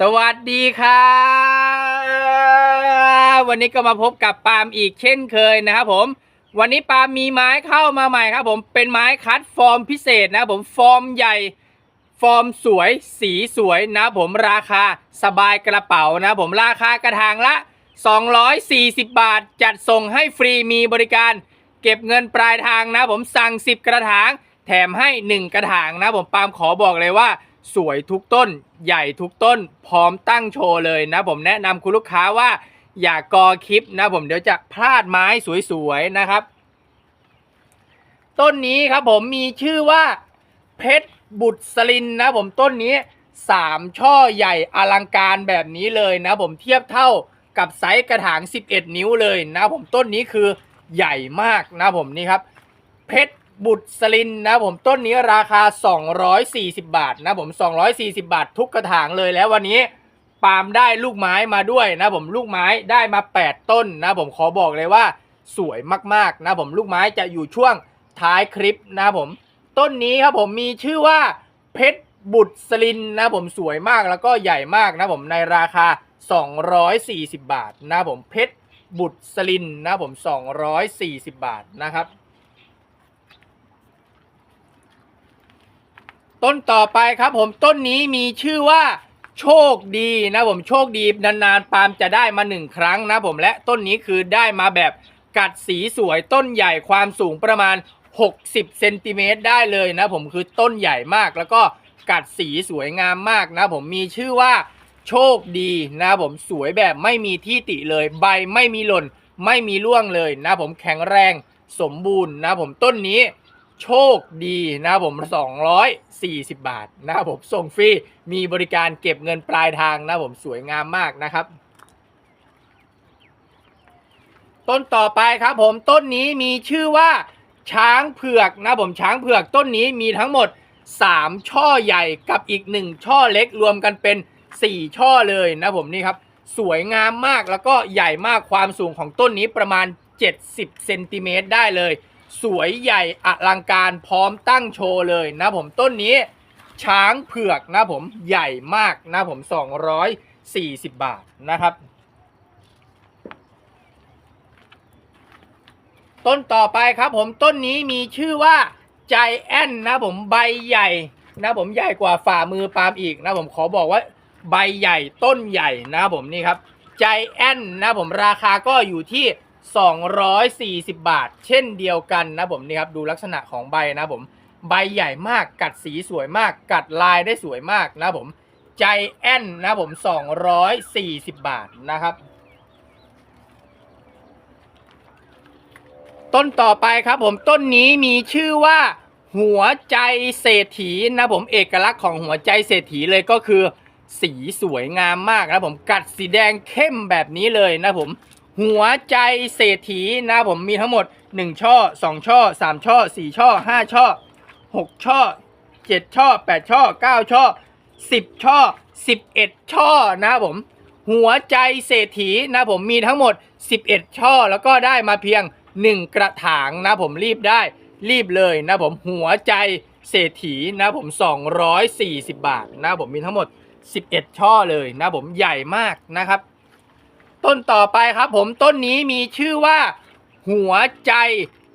สวัสดีครับวันนี้ก็มาพบกับปาล์มอีกเช่นเคยนะครับผม วันนี้ปาล์มมีไม้เข้ามาใหม่ครับผมเป็นไม้คัดฟอร์มพิเศษนะครับผมฟอร์มใหญ่ ฟอร์มสวยสีสวยนะครับผมราคาสบายกระเป๋านะครับผมราคากระถางละ 240 บาท จัดส่งให้ฟรีมีบริการ เก็บเงินปลายทางนะผมสั่ง 10 กระถาง แถมให้ 1 กระถางนะผมปาล์มขอบอกเลยว่า สวยทุกต้น ใหญ่ทุกต้น พร้อมตั้งโชว์เลยนะ ผมแนะนำคุณลูกค้าว่า อย่ากอคลิปนะผมเดี๋ยวจะพลาดไม้สวยๆนะครับ ต้นนี้ครับผมมีชื่อว่าเพชรบุตรสลินนะผมต้นนี้สามช่อใหญ่อลังการแบบนี้เลยนะผมเทียบเท่ากับไซส์กระถาง 11 นิ้วเลยนะผมต้นนี้คือใหญ่มากนะผมนี่ครับ เพชร บุตรสลินนะผมต้นนี้ราคา 240 บาทนะผม 240 บาททุกกระถางเลยแล้ววันนี้ปาล์มได้ลูกไม้มาด้วยนะผมลูกไม้ได้มา 8 ต้นนะผมขอบอกเลยว่าสวยมากๆนะผมลูกไม้จะอยู่ช่วงท้ายคลิปนะผม ต้นนี้ครับผมมีชื่อว่าเพชรบุตรสลินนะผมสวยมากแล้วก็ใหญ่มากนะผมในราคา 240 บาทนะผมเพชรบุตรสลินนะผม 240 บาทนะครับ ต้นต่อไปครับผมต้นนี้มีชื่อว่าโชคดีนะผมโชคดีนานๆปาล์มจะได้มาหนึ่งครั้งนะผมและต้นนี้คือได้มาแบบกัดสีสวยต้นใหญ่ความสูงประมาณ 60เซนติเมตรได้เลยนะผมคือต้นใหญ่มากแล้วก็กัดสีสวยงามมากนะผมมีชื่อว่าโชคดีนะผมสวยแบบไม่มีที่ติเลย ใบไม่มีหล่น ไม่มีร่วงเลยนะผมแข็งแรงสมบูรณ์นะผมต้นนี้ โชคดีนะครับผม 240 บาทนะครับผมส่งฟรี มีบริการเก็บเงินปลายทางนะครับผมสวยงามมากนะครับ ต้นต่อไปครับผมต้นนี้มีชื่อว่าช้างเผือกนะผมช้างเผือกต้นนี้มีทั้งหมด 3 ช่อใหญ่กับอีก 1 ช่อเล็กรวมกันเป็น 4 ช่อเลยนะผมนี่ครับ สวยงามมากแล้วก็ใหญ่มากความสูงของต้นนี้ประมาณ 70เซนติเมตรได้เลย สวยใหญ่อลังการพร้อมตั้งโชว์เลยนะผมต้นนี้ช้างเผือกนะผมใหญ่มากนะผม 240 บาทนะครับ ต้นต่อไปครับผมต้นนี้มีชื่อว่าใจแอนนะผมใบใหญ่นะผมใหญ่กว่าฝ่ามือปาล์มอีกนะผมขอบอกว่าใบใหญ่ต้นใหญ่นะผมนี่ครับใจแอนนะผมราคาก็อยู่ที่ 240 บาท เช่นเดียวกันนะผมนี่ครับดูลักษณะของใบนะผมใบใหญ่มากกัดสีสวยมาก กัดลายได้สวยมากนะผมใจแอนนะผม 240 บาทนะครับ ต้นต่อไปครับผมต้นนี้มีชื่อว่า หัวใจเศรษฐีนะผมเอกลักษณ์ของหัวใจเศรษฐีเลยก็คือ สีสวยงามมากนะผมกัดสีแดงเข้มแบบนี้เลยนะผม หัวใจเศรษฐีนะผมมีทั้งหมด 1 ช่อ 2 ช่อ 3 ช่อ 4 ช่อ 5 ช่อ 6 ช่อ 7 ช่อ 8 ช่อ 9 ช่อ 10 ช่อ 11 ช่อนะผมหัวใจเศรษฐีนะผมมีทั้งหมด 11 ช่อแล้วก็ได้มาเพียง 1 กระถางนะผมรีบได้รีบเลยนะผมหัวใจเศรษฐีนะผม 240 บาทนะผมมีทั้งหมด 11 ช่อเลยนะผมใหญ่มากนะครับ ต้นต่อไปครับ ผมต้นนี้มีชื่อว่า หัวใจ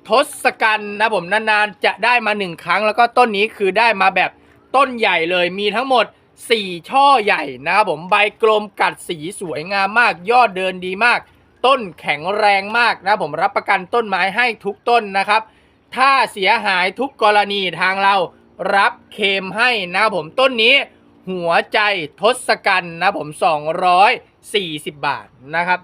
ทศกัณฐ์นะผมนานๆจะได้มาหนึ่งครั้ง แล้วก็ต้นนี้คือได้มาแบบต้นใหญ่เลยมีทั้งหมด 4 ช่อใหญ่นะครับผมใบกลมกัดสีสวยงามมาก ยอดเดินดีมาก ต้นแข็งแรงมากนะผมรับประกันต้นไม้ให้ทุกต้นนะครับ ถ้าเสียหายทุกกรณีทางเรารับเคมให้นะผมต้นนี้ หัวใจทศกัณฐ์นะผม 240บาทนะครับ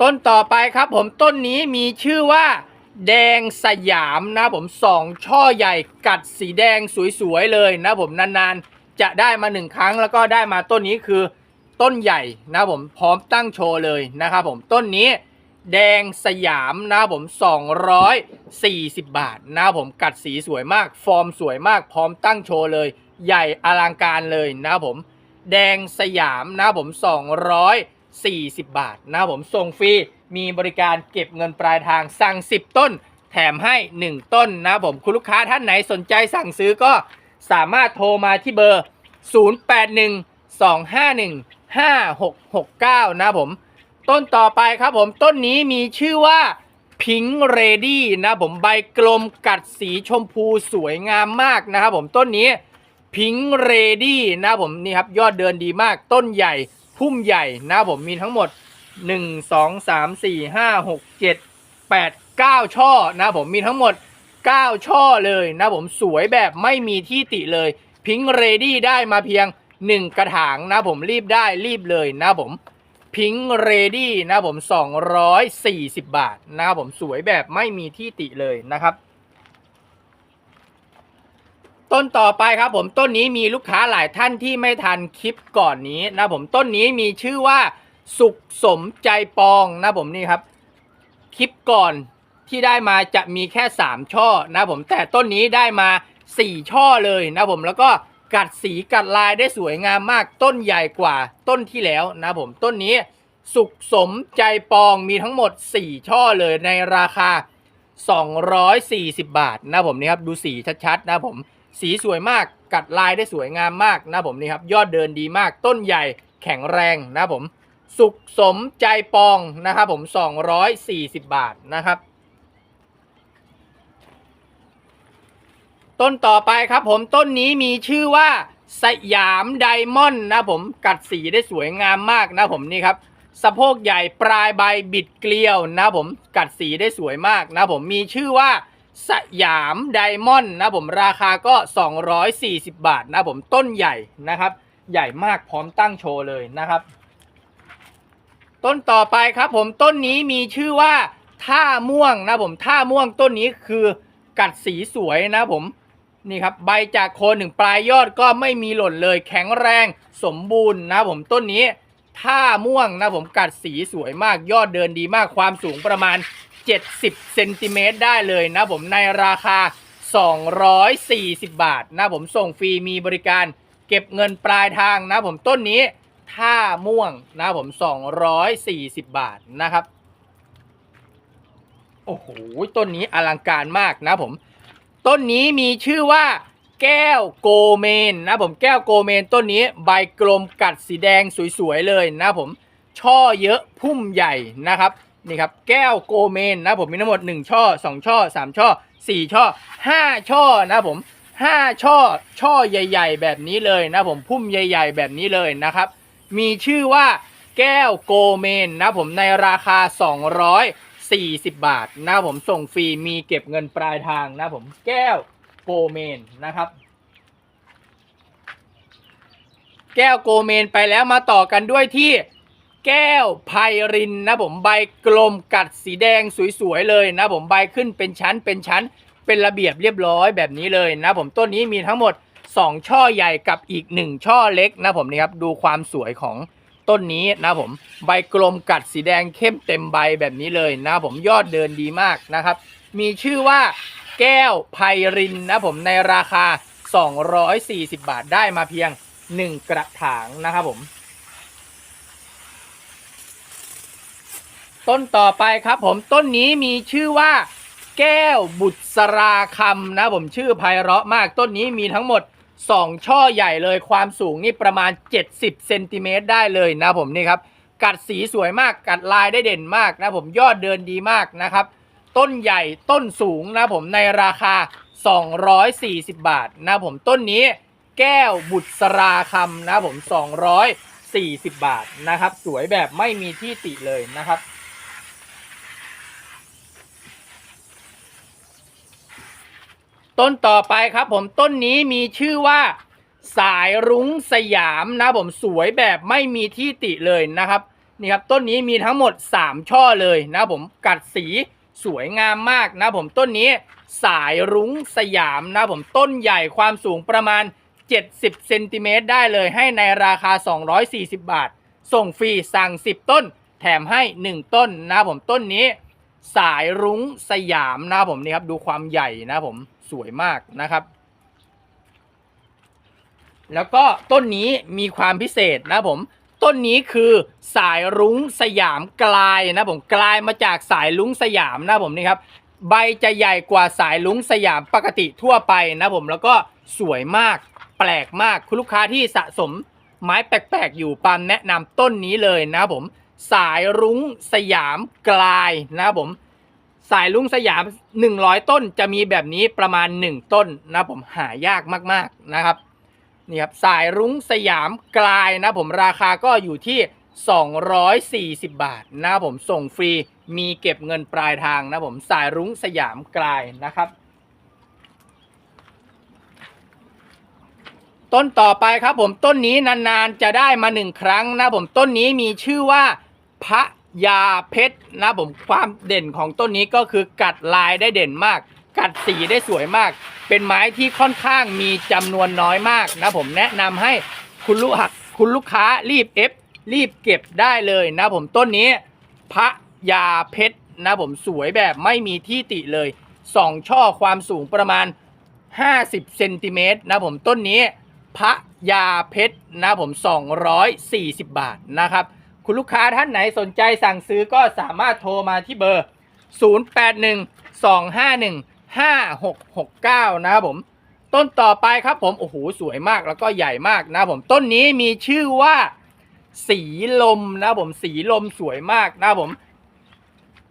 ต้นต่อไปครับผมต้นนี้มีชื่อว่า แดงสยามนะผมสองช่อใหญ่กัดสีแดงสวยๆเลยนะผมนานๆจะได้มาหนึ่งครั้งแล้วก็ได้มาต้นนี้คือต้นใหญ่นะผมพร้อมตั้งโชว์เลยนะครับผมต้นนี้แดงสยามนะผม 240 บาทนะผมกัดสีสวยมาก ฟอร์มสวยมากพร้อมตั้งโชว์เลย ใหญ่อลังการเลยนะผม แดงสยามนะผม 240 บาทนะผมส่งฟรีมีบริการเก็บเงินปลายทางสั่ง 10 ต้น แถมให้ 1 ต้นนะผมคุณลูกค้าท่านไหนสนใจสั่งซื้อก็สามารถโทรมาที่เบอร์ 0812515669 นะครับผม ต้นต่อไปครับผมต้นนี้มีชื่อว่าพิงเรดี้นะผมใบกลมกัดสีชมพูสวยงามมากนะครับผมต้นนี้ พิงเรดี้นะผมนี่ครับยอดเดินดีมากต้นใหญ่พุ่มใหญ่นะผมมีทั้งหมด 1 2 3 4 5 6 7 8 9 ช่อนะผมมีทั้งหมด 9 ช่อเลยนะผมสวยแบบไม่มีที่ติเลยพิงเรดี้ได้มาเพียง 1 กระถางนะผมรีบได้รีบเลยนะผมพิงเรดี้นะผม 240 บาทนะครับผมสวยแบบไม่มีที่ติเลยนะครับ ต้นต่อไปครับผมต้นนี้มีลูกค้าหลายท่านที่ไม่ทันคลิปก่อนนี้นะผมต้นนี้มีชื่อว่าสุขสมใจปองนะผมนี่ครับ คลิปก่อนที่ได้มาจะมีแค่ 3 ช่อนะผมแต่ต้นนี้ได้มา 4 ช่อเลยนะผมแล้วก็กัดสีกัดลายได้สวยงามมากต้นใหญ่กว่าต้นที่แล้วนะผมต้นนี้สุขสมใจปองมีทั้งหมด 4 ช่อเลยในราคา 240 บาทนะผมนี่ครับดูสีชัดๆนะผม สีสวยมากกัดลายได้สวยงามมากนะผมนี่ครับยอดเดินดีมากต้นใหญ่แข็งแรงนะผม สุขสมใจปองนะครับผม 240 บาทนะครับ ต้นต่อไปครับผมต้นนี้มีชื่อว่าสยามไดมอนด์นะผมกัดสีได้สวยงามมากนะผมนี่ครับสะโพกใหญ่ปลายใบบิดเกลียวนะผมกัดสีได้สวยมากนะผมมีชื่อว่า สยามไดมอนด์นะผมราคาก็ 240 บาทนะผมต้นใหญ่นะครับ ใหญ่มากพร้อมตั้งโชว์เลยนะครับ ต้นต่อไปครับผมต้นนี้มีชื่อว่าท่าม่วงนะผมท่าม่วงต้นนี้คือกัดสีสวยนะผมนี่ครับใบจากโคนถึงปลายยอดก็ไม่มีหล่นเลยแข็งแรงสมบูรณ์นะผมต้นนี้ท่าม่วงนะผมกัดสีสวยมากยอดเดินดีมากความสูงประมาณ 70เซนติเมตรได้เลยนะผมในราคา 240 บาทนะผมส่งฟรีมีบริการเก็บเงินปลายทางนะผมต้นนี้ท่าม่วงนะผม 240 บาทนะครับ โอ้โห ต้นนี้อลังการมากนะผม ต้นนี้มีชื่อว่าแก้วโกเมนนะผมแก้วโกเมนต้นนี้ใบกลมกัดสีแดงสวยๆเลยนะผม ช่อเยอะพุ่มใหญ่นะครับ นี่ครับแก้วโกเมนนะผมมีทั้งหมด 1 ช่อ 2 ช่อ 3 ช่อ 4 ช่อ 5 ช่อนะผม 5 ช่อ ช่อใหญ่ ๆ แบบนี้เลยนะผมพุ่มใหญ่ ๆ แบบนี้เลยนะครับ มีชื่อว่าแก้วโกเมนนะผมในราคา 240 บาทนะผมส่งฟรีมีเก็บเงินปลายทางนะผมแก้วโกเมนนะครับแก้วโกเมนไปแล้วมาต่อกันด้วยที่ แก้วไพรินนะผมใบกลมกัดสีแดงสวยๆเลยนะผมใบขึ้นเป็นชั้นเป็นชั้นเป็นระเบียบเรียบร้อยแบบนี้เลยนะผมต้นนี้มีทั้งหมด 2 ช่อใหญ่กับอีก 1 ช่อเล็กนะผมนี่ครับดูความสวยของต้นนี้นะผมใบกลมกัดสีแดงเข้มเต็มใบแบบนี้เลยนะผมยอดเดินดีมากนะครับ มีชื่อว่าแก้วไพรินนะผมในราคา 240 บาทได้มาเพียง 1 กระถางนะครับผม ต้นต่อไปครับผมต้นนี้มีชื่อว่า แก้วบุษราคำนะผมชื่อไพเราะมากต้นนี้มีทั้งหมด 2 ช่อใหญ่เลยความสูงนี่ประมาณ 70เซนติเมตรได้เลยนะผมนี่ครับ กัดสีสวยมากกัดลายได้เด่นมากนะผมยอดเดินดีมากนะครับ ต้นใหญ่ต้นสูงนะผมในราคา 240 บาทนะผมต้นนี้แก้วบุษราคำนะผม 240 บาทนะครับ สวยแบบไม่มีที่ติเลยนะครับ ต้นต่อไปครับผมต้นนี้มีชื่อว่าสายรุ้งสยามนะผมสวยแบบไม่มีที่ติเลยนะครับนี่ครับต้นนี้มีทั้งหมด 3 ช่อเลยนะผมกัดสีสวยงามมากนะผมต้นนี้สายรุ้งสยามนะผมต้นใหญ่ความสูงประมาณ 70เซนติเมตรได้เลยให้ในราคา 240 บาท ส่งฟรีสั่ง 10 ต้น แถมให้ 1 ต้นนะผมต้นนี้ สายรุ้งสยามนะผมนี่ครับดูความใหญ่นะผม สวยมากนะครับ แล้วก็ต้นนี้มีความพิเศษนะผม ต้นนี้คือสายรุ้งสยามกลายนะผมกลายมาจากสายรุ้งสยามนะผมนี่ครับใบจะใหญ่กว่าสายลุงสยามปกติทั่วไปนะผมแล้วก็สวยมากแปลกมากคุณลูกค้าที่สะสมไม้แปลกๆอยู่ปามแนะนำต้นนี้เลยนะผม สายรุ้งสยามกลายนะครับผม สายลุงสยาม 100 ต้นจะมีแบบนี้ประมาณ 1 ต้นนะผมหายากมากๆนะครับนี่ครับสายรุ้งสยามกลายนะผมราคาก็อยู่ที่ 240 บาทนะผมส่งฟรีมีเก็บเงินปลายทางนะผมสายรุ้งสยามกลายนะครับ ต้นต่อไปครับผมต้นนี้นานๆจะได้มาหนึ่งครั้งนะผมต้นนี้มีชื่อว่าพระ ยาเพชรนะผมความเด่นของต้นนี้ก็คือกัดลายได้เด่นมาก กัดสีได้สวยมาก เป็นไม้ที่ค่อนข้างมีจำนวนน้อยมากนะผมแนะนำให้คุณลูกค้าคุณลูกค้ารีบเอฟรีบเก็บได้เลยนะผมต้นนี้พระยาเพชรนะผมสวยแบบไม่มีที่ติเลยสองช่อความสูงประมาณ 50เซนติเมตรนะผมต้นนี้พระยาเพชรนะผม 240 บาทนะครับ คุณลูกค้าท่านไหนสนใจสั่งซื้อก็สามารถโทรมาที่เบอร์ 0812515669 นะครับผม ต้นต่อไปครับผม โอ้โห สวยมากแล้วก็ใหญ่มากนะผม ต้นนี้มีชื่อว่าสีลมนะผม สีลมสวยมากนะผม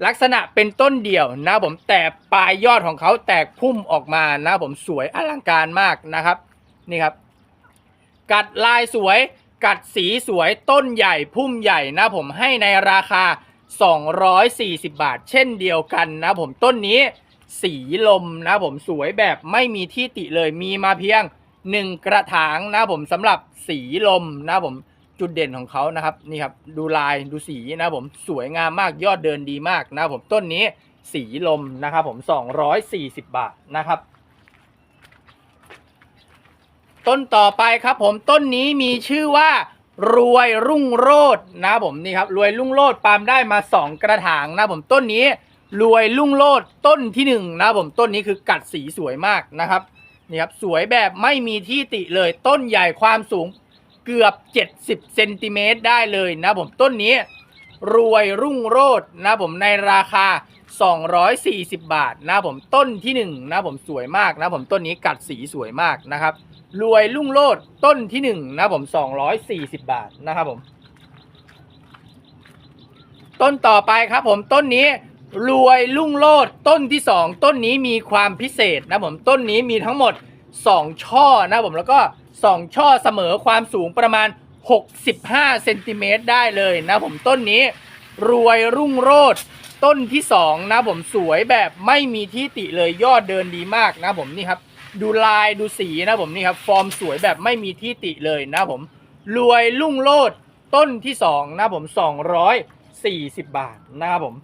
ลักษณะเป็นต้นเดี่ยวนะผม แต่ปลายยอดของเขาแตกพุ่มออกมานะผม สวยอลังการมากนะครับ นี่ครับ กัดลายสวย กัดสีสวยต้นใหญ่พุ่มใหญ่นะผมให้ในราคา 240 บาท เช่นเดียวกันนะผมต้นนี้สีลมนะผมสวยแบบไม่มีที่ติเลยมีมาเพียง 1 กระถางนะผมสำหรับสีลมนะผมจุดเด่นของเขานะครับนี่ครับดูลายดูสีนะผมสวยงามมากยอดเดินดีมากนะผมต้นนี้สีลมนะครับผม 240 บาทนะครับ ต้นต่อไปครับผมต้นนี้มีชื่อว่ารวยรุ่งโรจน์นะผมนี่ครับรวยรุ่งโรจน์ปาล์มได้มา 2 กระถางนะผมต้นนี้รวยรุ่งโรจน์ต้นที่หนึ่งนะผมต้นนี้คือกัดสีสวยมากนะครับนี่ครับสวยแบบไม่มีที่ติเลยต้นใหญ่ความสูงเกือบ 70เซนติเมตรได้เลยนะผมต้นนี้ รวยรุ่งโรจน์นะผมในราคา 240 บาทนะผมต้นที่หนึ่งนะผมสวยมากนะผมต้นนี้กัดสีสวยมากนะครับ รวยลุ่งโลดต้นที่หนึ่งนะผม240บาทนะครับผม ต้นต่อไปครับผมต้นนี้รวยลุ่งโลดต้นที่สองต้นนี้มีความพิเศษนะผมต้นนี้มีทั้งหมด2ช่อนะผมแล้วก็2ช่อเสมอความสูงประมาณ 65เซนติเมตรได้เลยนะผมต้นนี้รวยรุ่งโรจน์ต้นที่สองนะผมสวยแบบไม่มีที่ติเลยยอดเดินดีมากนะผมนี่ครับ ดูลายดูสีนะผมนี่ครับฟอร์มสวยแบบไม่มีที่ติเลยนะผมรวยรุ่งโรจน์ต้นที่สองนะผม240บาทนะครับผม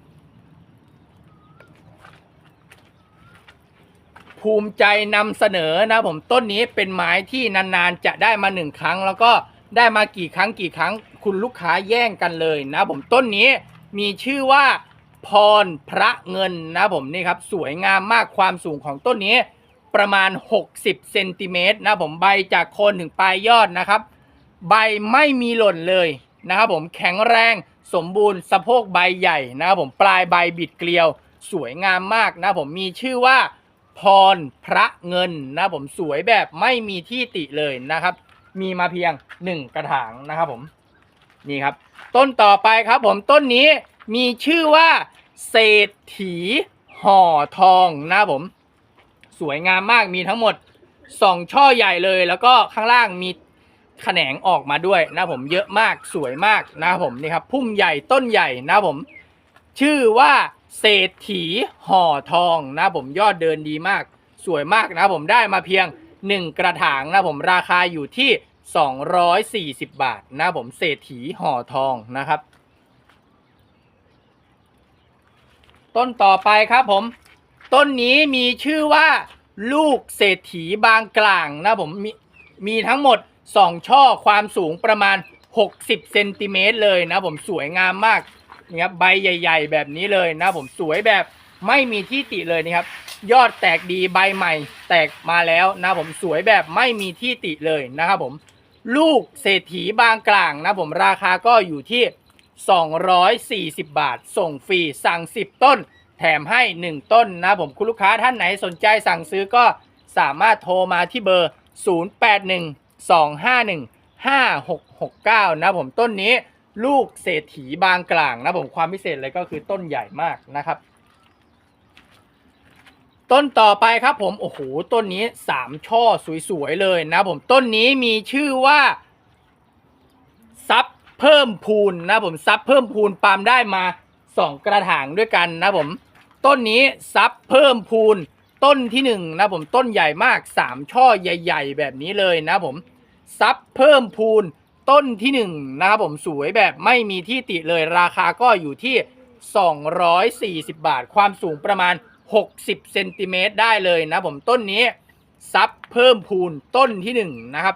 ภูมิใจนำเสนอนะผมต้นนี้เป็นไม้ที่นานๆจะได้มาหนึ่งครั้ง แล้วก็ได้มากี่ครั้งกี่ครั้ง คุณลูกค้าแย่งกันเลยนะผมต้นนี้มีชื่อว่าพรพระเงินนะผมนี่ครับสวยงามมากความสูงของต้นนี้ ประมาณ 60เซนติเมตรนะผมใบจากโคนถึงปลายยอดนะครับ ใบไม่มีหล่นเลยนะครับผมแข็งแรงสมบูรณ์สะโพกใบใหญ่นะครับผมปลายใบบิดเกลียว สวยงามมากนะผมมีชื่อว่าพรพระเงินนะผมสวยแบบไม่มีที่ติเลยนะครับ มีมาเพียง 1 กระถางนะครับผมนี่ครับ ต้นต่อไปครับผมต้นนี้มีชื่อว่า เศรษฐีห่อทองนะผม สวยงามมากมีทั้งหมด2ช่อใหญ่เลย แล้วก็ข้างล่างมีแขนงออกมาด้วยนะผมเยอะมากสวยมากนะครับผมนี่ครับพุ่มใหญ่ต้นใหญ่นะครับผม ชื่อว่าเศรษฐีห่อทองนะผมยอดเดินดีมาก สวยมากนะผมได้มาเพียง 1 กระถางนะผมราคาอยู่ที่ 240 บาทนะผมเศรษฐีห่อทองนะครับ ต้นต่อไปครับผม ต้นนี้มีชื่อว่าลูกเศรษฐีบางกลางนะผมมีมีทั้งหมด 2 ช่อความสูงประมาณ 60เซนติเมตรเลยนะผมสวยงามมากนี่ครับใบใหญ่ ๆ แบบนี้เลยนะผมสวยแบบไม่มีที่ติเลยนะครับ ยอดแตกดีใบใหม่ แตกมาแล้วนะผมสวยแบบไม่มีที่ติเลยนะครับผมลูกเศรษฐีบางกลางนะผมราคาก็อยู่ที่ 240 บาท ส่งฟรีสั่ง 10 ต้น แถมให้ 1 ต้นนะผมคุณลูกค้าท่านไหนสนใจสั่งซื้อก็สามารถโทรมาที่เบอร์ 0812515669 นะผมต้นนี้ลูกเศรษฐีบางกลางนะผมความพิเศษเลยก็คือต้นใหญ่มากนะครับ ต้นต่อไปครับผม โอ้โห ต้นนี้สามช่อสวยๆเลยนะผมต้นนี้มีชื่อว่าซับเพิ่มพูนนะผมซับเพิ่มพูนปาล์มได้มา สองกระถางด้วยกันนะผม ต้นนี้ซับเพิ่มพูนต้นที่หนึ่งนะผมต้นใหญ่มากสามช่อใหญ่ ๆ แบบนี้เลยนะผมซับเพิ่มพูนต้นที่หนึ่งนะครับผมสวยแบบไม่มีที่ติเลยราคาก็อยู่ที่ 240 บาท ความสูงประมาณ 60เซนติเมตรได้เลยนะผมต้นนี้ซับเพิ่มพูนต้นที่หนึ่งนะครับ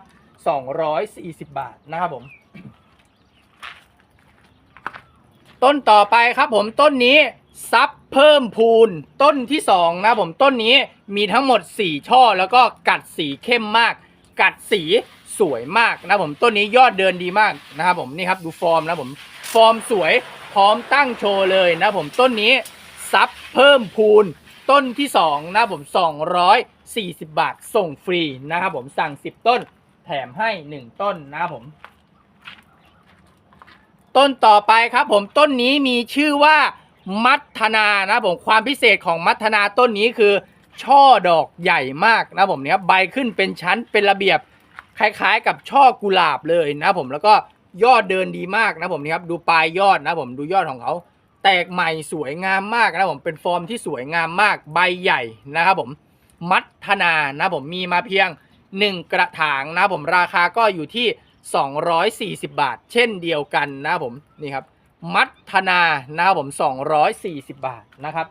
240 บาทนะครับผม ต้นต่อไปครับผมต้นนี้ซับเพิ่มพูนต้นที่สองนะผมต้นนี้มีทั้งหมด 4 ช่อแล้วก็กัดสีเข้มมาก กัดสีสวยมากนะผมต้นนี้ยอดเดินดีมากนะครับผมนี่ครับดูฟอร์มนะผมฟอร์มสวยพร้อมตั้งโชว์เลยนะผมต้นนี้ซับเพิ่มพูนต้นที่สองนะผม 240 บาทส่งฟรีนะครับผมสั่ง 10 ต้นแถมให้ 1 ต้นนะครับผม ต้นต่อไปครับ ผมต้นนี้มีชื่อว่ามัทนานะผมความพิเศษของมัทนาต้นนี้คือ ช่อดอกใหญ่มากนะผมเนี่ยใบขึ้นเป็นชั้นเป็นระเบียบคล้าย ๆ กับช่อกุหลาบเลยนะผมแล้วก็ยอดเดินดีมากนะผมนี่ครับดูปลายยอดนะผมดูยอดของเขา แตกใหม่สวยงามมากนะผมเป็นฟอร์มที่สวยงามมากใบใหญ่นะครับผมมัทนานะผมมีมาเพียง 1 กระถางนะผมราคาก็อยู่ที่ 240 บาท เช่นเดียวกันนะผมนี่ครับ มัทนานะครับผม 240 บาทนะครับ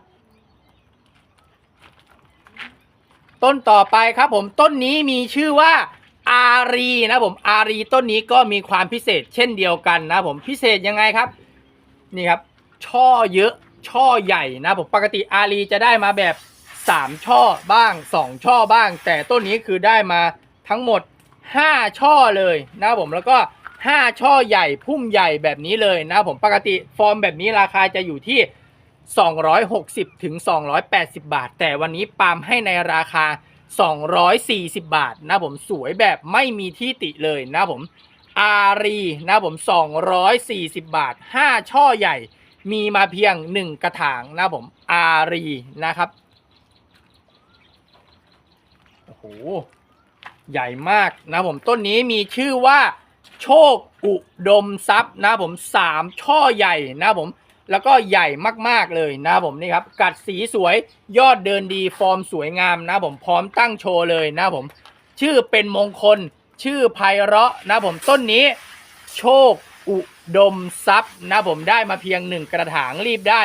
ต้นต่อไปครับผมต้นนี้มีชื่อว่าอารีนะผมอารีต้นนี้ก็มีความพิเศษเช่นเดียวกันนะผมพิเศษยังไงครับนี่ครับ ช่อเยอะช่อใหญ่นะผมปกติอารีจะได้มาแบบ 3 ช่อบ้าง 2 ช่อบ้าง แต่ต้นนี้คือได้มาทั้งหมด 5 ช่อเลยนะผมแล้วก็ 5 ช่อใหญ่พุ่มใหญ่แบบนี้เลยนะผมปกติฟอร์มแบบนี้ราคาจะอยู่ที่ 260ถึง280 บาท แต่วันนี้ปาล์มให้ในราคา 240 บาทนะผมสวยแบบไม่มีที่ติเลยนะผมอารีนะผม 240 บาท 5 ช่อใหญ่มีมาเพียง 1 กระถางนะผมอารีนะครับโอ้โห ใหญ่มากนะผมต้นนี้มีชื่อว่าโชคอุดมทรัพย์นะผมสามช่อใหญ่นะผมแล้วก็ใหญ่มากๆเลยนะผมนี่ครับกัดสีสวยยอดเดินดีฟอร์มสวยงามนะผมพร้อมตั้งโชว์เลยนะผมชื่อเป็นมงคล ชื่อไพเราะนะผมต้นนี้ โชคอุดมทรัพย์นะผมได้มาเพียงหนึ่งกระถางรีบได้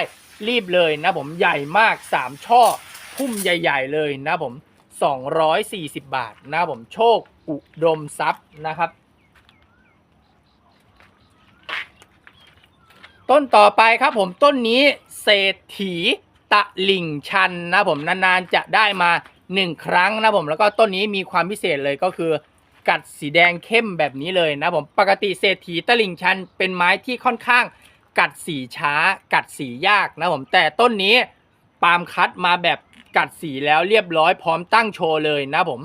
รีบเลยนะผมใหญ่มากสามช่อพุ่มใหญ่ ๆ เลยนะผม 240 บาทนะผมโชคอุดมทรัพย์นะครับ ต้นต่อไปครับผมต้นนี้เศรษฐีตะลิ่งชันนะผมนานๆจะได้มาหนึ่งครั้งนะผมแล้วก็ต้นนี้มีความพิเศษเลยก็คือกัดสีแดงเข้มแบบนี้เลยนะผมปกติเศรษฐีตะลิ่งชันเป็นไม้ที่ค่อนข้างกัดสีช้า กัดสียากนะผมแต่ต้นนี้ปาล์มคัดมาแบบ กัดสีแล้วเรียบร้อยพร้อมตั้งโชว์เลยนะผม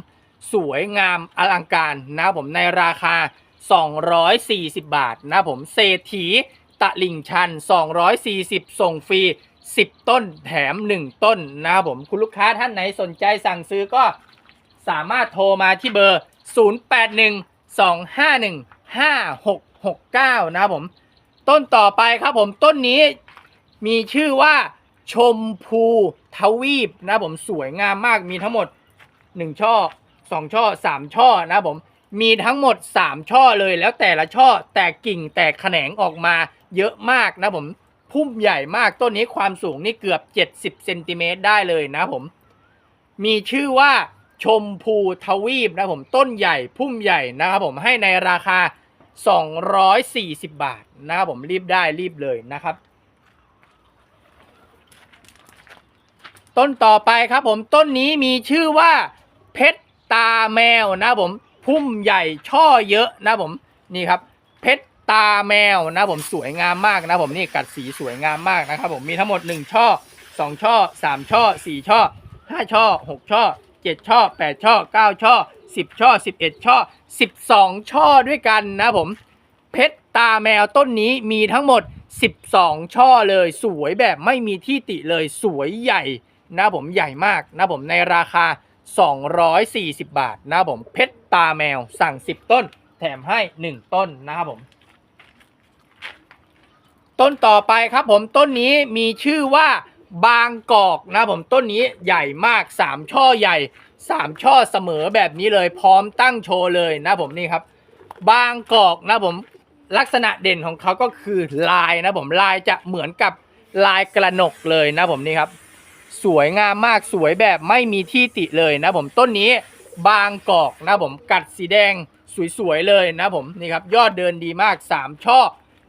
สวยงามอลังการนะผมในราคา 240 บาทนะผมเศรษฐีตะลิ่งชัน 240 ส่งฟรี 10 ต้นแถม 1 ต้นนะผมคุณลูกค้าท่านไหนสนใจสั่งซื้อก็สามารถโทรมาที่เบอร์ 0812515669 นะผม ต้นต่อไปครับผมต้นนี้มีชื่อว่า ชมพูทวีปนะผมสวยงามมากมีทั้งหมด 1 ช่อ 2 ช่อ 3 ช่อนะผมมีทั้งหมด 3 ช่อเลยแล้วแต่ละช่อแตกกิ่งแตกแขนงออกมาเยอะมากนะผมพุ่มใหญ่มากต้นนี้ความสูงนี่เกือบ 70เซนติเมตรได้เลยนะผมมีชื่อว่าชมพูทวีปนะผมต้นใหญ่พุ่มใหญ่นะครับผมให้ในราคา 240 บาทนะครับผมรีบได้รีบเลยนะครับ ต้นต่อไปครับผมต้นนี้มีชื่อว่าเพชรตาแมวนะผมพุ่มใหญ่ช่อเยอะนะผมนี่ครับ เพชรตาแมวนะผมสวยงามมากนะผมนี่กัดสีสวยงามมากนะครับผมมีทั้งหมด 1 ช่อ 2 ช่อ 3 ช่อ 4 ช่อ 5 ช่อ 6 ช่อ 7 ช่อ 8 ช่อ 9 ช่อ 10 ช่อ 11 ช่อ 12 ช่อด้วยกันนะผมเพชรตาแมวต้นนี้มีทั้งหมด 12 ช่อเลยสวยแบบไม่มีที่ติเลยสวยใหญ่ นะผมใหญ่มากนะผมในราคา 240 บาทนะผมเพชรตาแมวสั่ง 10 ต้น แถมให้ 1 ต้นนะครับผม ต้นต่อไปครับผมต้นนี้มีชื่อว่าบางกอกนะผมต้นนี้ใหญ่มาก 3 ช่อใหญ่ 3 ช่อเสมอแบบนี้เลยพร้อมตั้งโชว์เลยนะผมนี่ครับ บางกอกนะผมลักษณะเด่นของเขาก็คือลายนะผมลายจะเหมือนกับลายกระหนกเลยนะผมนี่ครับ สวยงามมากสวยแบบไม่มีที่ติเลยนะผมต้นนี้บางกอกนะผมกัดสีแดงสวยๆเลยนะผมนี่ครับยอดเดินดีมาก 3 ช่อ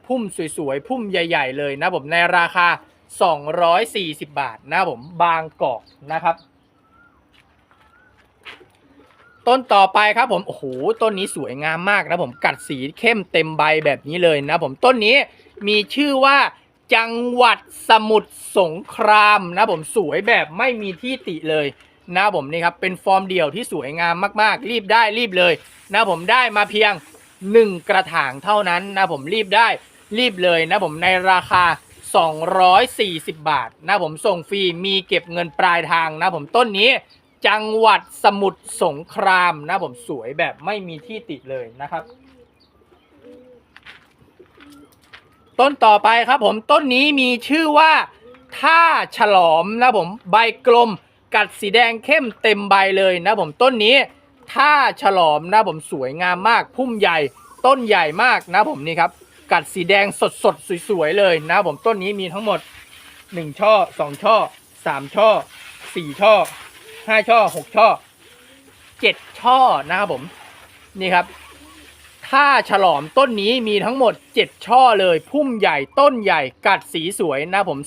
พุ่มสวยๆ พุ่มใหญ่ ๆ เลยนะผมในราคา 240 บาทนะผมบางกอกนะครับ ต้นต่อไปครับผมโอ้โหต้นนี้สวยงามมากนะผมกัดสีเข้มเต็มใบแบบนี้เลยนะผมต้นนี้มีชื่อว่า จังหวัดสมุทรสงครามนะผมสวยแบบไม่มีที่ติเลยนะผมนี่ครับเป็นฟอร์มเดี่ยวที่สวยงามมากๆ รีบได้รีบเลยนะผมได้มาเพียง 1 กระถางเท่านั้นนะผมรีบได้รีบเลยนะผมในราคา 240 บาทนะผมส่งฟรีมีเก็บเงินปลายทางนะผมต้นนี้จังหวัดสมุทรสงครามนะผมสวยแบบไม่มีที่ติเลยนะครับ ต้นต่อไปครับผมต้นนี้มีชื่อว่าท่าฉลอมนะผมใบกลมกัดสีแดงเข้มเต็มใบเลยนะผมต้นนี้ท่าฉลอมนะผมสวยงามมาก พุ่มใหญ่ต้นใหญ่มากนะผมนี่ครับ กัดสีแดงสดสดสวยๆเลยนะผมต้นนี้มีทั้งหมด 1 ช่อ 2 ช่อ 3 ช่อ 4 ช่อ 5 ช่อ 6 ช่อ 7 ช่อนะครับผมนี่ครับ ถ้าฉลอมต้นนี้มีทั้งหมด 7 ช่อเลย พุ่มใหญ่ต้นใหญ่กัดสีสวยนะผม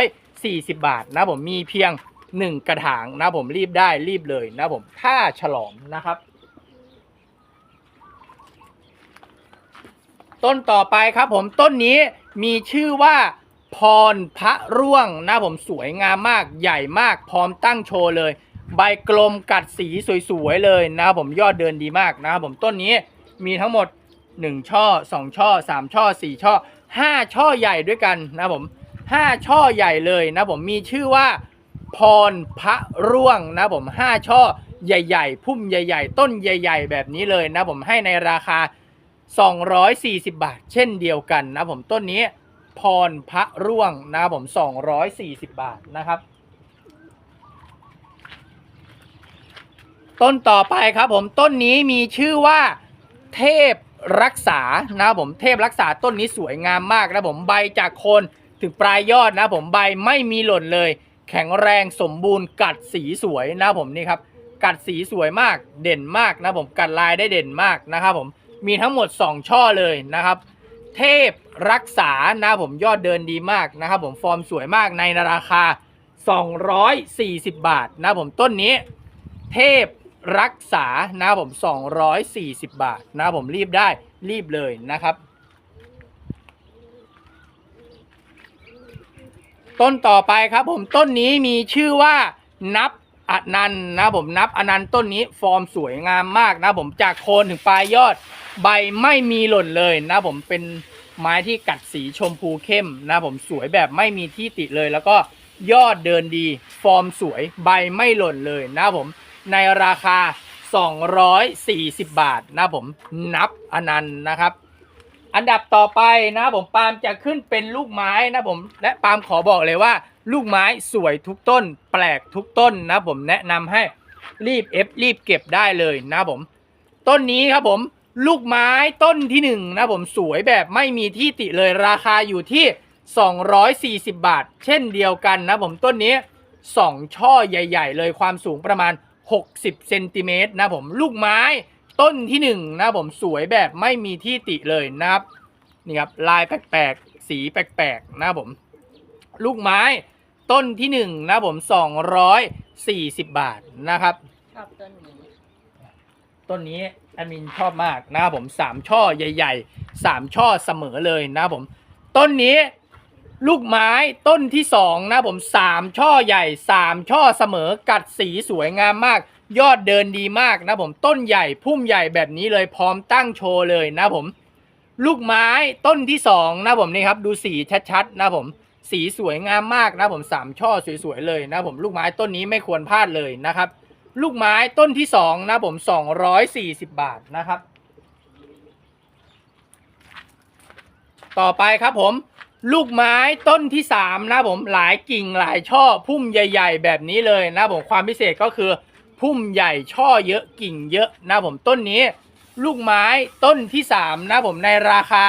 240 บาทนะผมมีเพียง 1 กระถางนะผมรีบได้รีบเลยนะผมถ้าฉลอมนะครับ ต้นต่อไปครับผมต้นนี้มีชื่อว่าพรพระร่วงนะผมสวยงามมากใหญ่มากพร้อมตั้งโชว์เลย ใบกลมกัดสีสวยๆเลยนะผมยอดเดินดีมากนะครับผมต้นนี้ มีทั้งหมด 1 ช่อ 2 ช่อ 3 ช่อ 4 ช่อ 5 ช่อใหญ่ด้วยกันนะผม 5 ช่อใหญ่เลยนะผมมีชื่อว่าพรพระร่วงนะผม 5 ช่อใหญ่ ๆ พุ่มใหญ่ ๆ ต้นใหญ่ ๆ แบบนี้เลยนะผมให้ในราคา 240 บาท เช่นเดียวกันนะผมต้นนี้พรพระร่วงนะครับผม 240 บาทนะครับ ต้นต่อไปครับผมต้นนี้มีชื่อว่า เทพรักษานะครับผมเทพรักษาต้นนี้สวยงามมากนะผมใบจากโคนถึงปลายยอดนะผมใบไม่มีหล่นเลย แข็งแรงสมบูรณ์กัดสีสวยนะผมนี่ครับกัดสีสวยมากเด่นมากนะผมกัดลายได้เด่นมากนะครับผมมีทั้งหมด 2 ช่อเลยนะครับ เทพรักษานะผมยอดเดินดีมากนะครับผมฟอร์มสวยมากในราคา 240 บาทนะผมต้นนี้ เทพ รักษานะครับผม 240 บาทนะครับผมรีบได้รีบเลยนะครับ ต้นต่อไปครับผมต้นนี้มีชื่อว่านับอนันต์นะผมนับอนันต์ต้นนี้ฟอร์มสวยงามมากนะผมจากโคนถึงปลายยอด ใบไม่มีหล่นเลยนะผมเป็นไม้ที่กัดสีชมพูเข้มนะผมสวยแบบไม่มีที่ติเลย แล้วก็ยอดเดินดี ฟอร์มสวยใบไม่หล่นเลยนะผม ในราคา 240 บาทนะผมนับอนันต์นะครับ อันดับต่อไปนะครับผมปาล์มจะขึ้นเป็นลูกไม้นะผมและปาล์มขอบอกเลยว่า ลูกไม้สวยทุกต้น แปลกทุกต้นนะผมแนะนำให้รีบเอฟรีบเก็บได้เลยนะผม ต้นนี้ครับผมลูกไม้ต้นที่หนึ่งนะผมสวยแบบไม่มีที่ติเลยราคาอยู่ที่ 240 บาท เช่นเดียวกันนะผมต้นนี้ 2 ช่อใหญ่ ๆ เลยความสูงประมาณ 60เซนติเมตรนะผมลูกไม้ต้นที่หนึ่งนะผมสวยแบบไม่มีที่ติเลยนะครับนี่ครับลายแปลกๆ สีแปลกๆ นะผม ลูกไม้ต้นที่หนึ่งนะผม 240 บาทนะครับ ชอบต้นนี้ ต้นนี้แอดมินชอบมากนะครับผมสามช่อใหญ่ๆสามช่อเสมอเลยนะครับผม ต้นนี้ ลูกไม้ต้นที่สองนะผมสามช่อใหญ่สามช่อเสมอกัดสีสวยงามมาก ยอดเดินดีมากนะผมต้นใหญ่พุ่มใหญ่แบบนี้เลยพร้อมตั้งโชว์เลยนะผม ลูกไม้ต้นที่สองนะผมนี่ครับดูสีชัดๆนะผมสีสวยงามมากนะผมสามช่อสวยๆเลยนะผมลูกไม้ต้นนี้ไม่ควรพลาดเลยนะครับ ลูกไม้ต้นที่สองนะผมสองร้อยสี่สิบบาทนะครับ ต่อไปครับผม ลูกไม้ต้นที่สามนะผมหลายกิ่งหลายช่อพุ่มใหญ่ ๆ แบบนี้เลยนะผมความพิเศษก็คือ พุ่มใหญ่ช่อเยอะกิ่งเยอะนะผมต้นนี้ ลูกไม้ต้นที่สามนะผมในราคา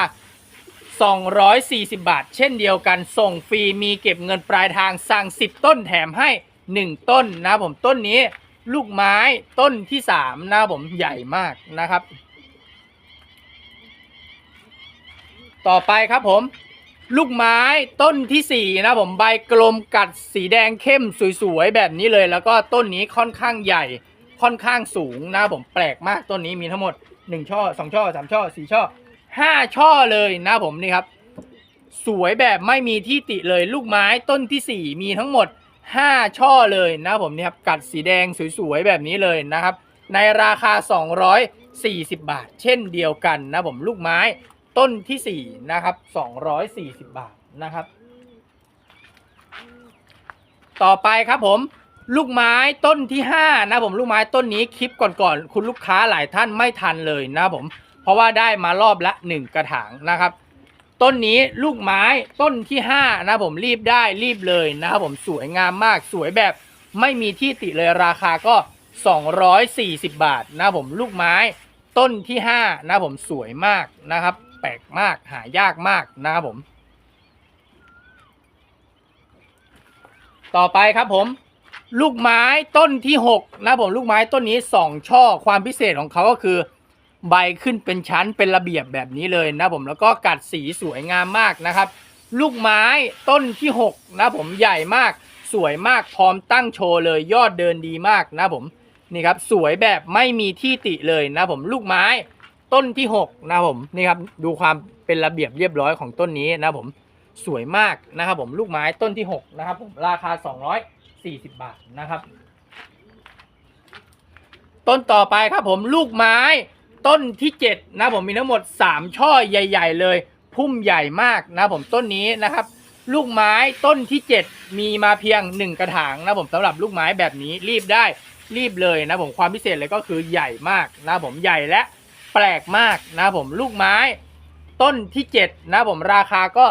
240 บาท เช่นเดียวกันส่งฟรีมีเก็บเงินปลายทางสั่ง 10 ต้นแถมให้ 1 ต้นนะผมต้นนี้ ลูกไม้ต้นที่3นะผมใหญ่มากนะครับ ต่อไปครับผม ลูกไม้ต้นที่ 4 นะผมใบกลมกัดสีแดงเข้มสวยๆแบบนี้เลย แล้วก็ต้นนี้ค่อนข้างใหญ่ค่อนข้างสูงนะผมแปลกมากต้นนี้มีทั้งหมด 1 ช่อ 2 ช่อ 3 ช่อ 4 ช่อ 5 ช่อเลยนะผมนี่ครับ สวยแบบไม่มีที่ติเลย ลูกไม้ต้นที่ 4 มีทั้งหมด 5 ช่อเลยนะผมนี่ครับกัดสีแดงสวยๆแบบนี้เลยนะครับ ในราคา 240 บาท เช่นเดียวกันนะผมลูกไม้ ต้นที่4นะครับ240บบาทนะครับ ต่อไปครับผม ลูกไม้ต้นที่5นะผมลูกไม้ต้นนี้คลิปก่อนๆคุณลูกค้าหลายท่านไม่ทันเลยนะผม เพราะว่าได้มารอบละ1กระถางนะครับ ต้นนี้ลูกไม้ต้นที่5นะผมรีบได้รีบเลยนะครับผมสวยงามมากสวยแบบไม่มีที่ติเลยราคาก็ 240 บาทนะผมลูกไม้ต้นที่ 5 นะผมสวยมากนะครับ ปลกมากหายากมากนะครับผม ต่อไปครับผม ลูกไม้ต้นที่ 6 นะผมลูกไม้ต้นนี้ 2 ช่อความพิเศษของเขาก็คือ ใบขึ้นเป็นชั้นเป็นระเบียบแบบนี้เลยนะผมแล้วก็กัดสีสวยงามมากนะครับ ลูกไม้ต้นที่ 6 นะผมใหญ่มากสวยมากพร้อมตั้งโชว์เลยยอดเดินดีมากนะผมนี่ครับสวยแบบไม่มีที่ติเลยนะผมลูกไม้ ต้นที่ 6 นะผมนี่ครับดูความเป็นระเบียบเรียบร้อยของต้นนี้นะผมสวยมากนะครับผมลูกไม้ต้นที่ 6 นะครับผมราคา 240 บาทนะครับ ต้นต่อไปครับผมลูกไม้ต้นที่ 7 นะผมมีทั้งหมด 3 ช่อใหญ่ ๆ เลย พุ่มใหญ่มากนะผมต้นนี้นะครับ ลูกไม้ต้นที่ 7 มีมาเพียง 1 กระถางนะผมสำหรับลูกไม้แบบนี้รีบได้รีบเลยนะผมความพิเศษเลยก็คือใหญ่มากนะผมใหญ่และ แปลกมากนะผมลูกไม้ต้นที่ 7 นะผมราคาก็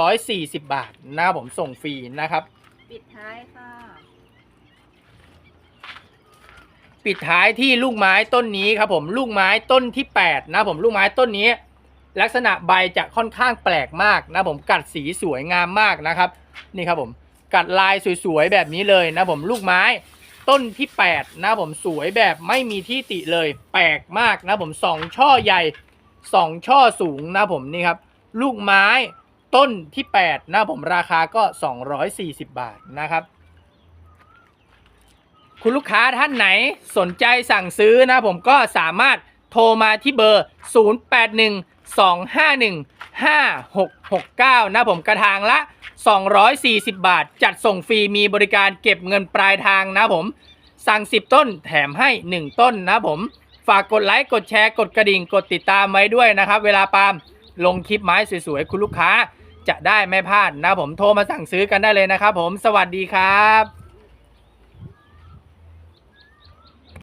240 บาทนะผมส่งฟรีนะครับ ปิดท้ายค่ะ ปิดท้ายที่ลูกไม้ต้นนี้ครับผมลูกไม้ต้นที่ 8 นะผมลูกไม้ต้นนี้ ลักษณะใบจะค่อนข้างแปลกมากนะผมกัดสีสวยงามมากนะครับ นี่ครับผมกัดลายสวยๆแบบนี้เลยนะผมลูกไม้ ต้นที่8นะผมสวยแบบไม่มีที่ติเลย แปลกมากนะผมสองช่อใหญ่สองช่อสูงนะผมนี่ครับ ลูกไม้ต้นที่8นะผมราคาก็ 240 บาทนะครับ คุณลูกค้าท่านไหนสนใจสั่งซื้อนะผมก็สามารถโทรมาที่เบอร์ 5669 นะผมกระทางละ 240 บาท จัดส่งฟรีมีบริการเก็บเงินปลายทางนะผม สั่ง 10 ต้นแถมให้ 1 ต้นนะผม ฝากกดไลค์ กดแชร์ กดกระดิ่ง กดติดตามไว้ด้วยนะครับ เวลาปาล์มลงคลิปไม้สวยๆ คุณลูกค้าจะได้ไม่พลาดนะผมโทรมาสั่งซื้อกันได้เลยนะครับผมสวัสดีครับ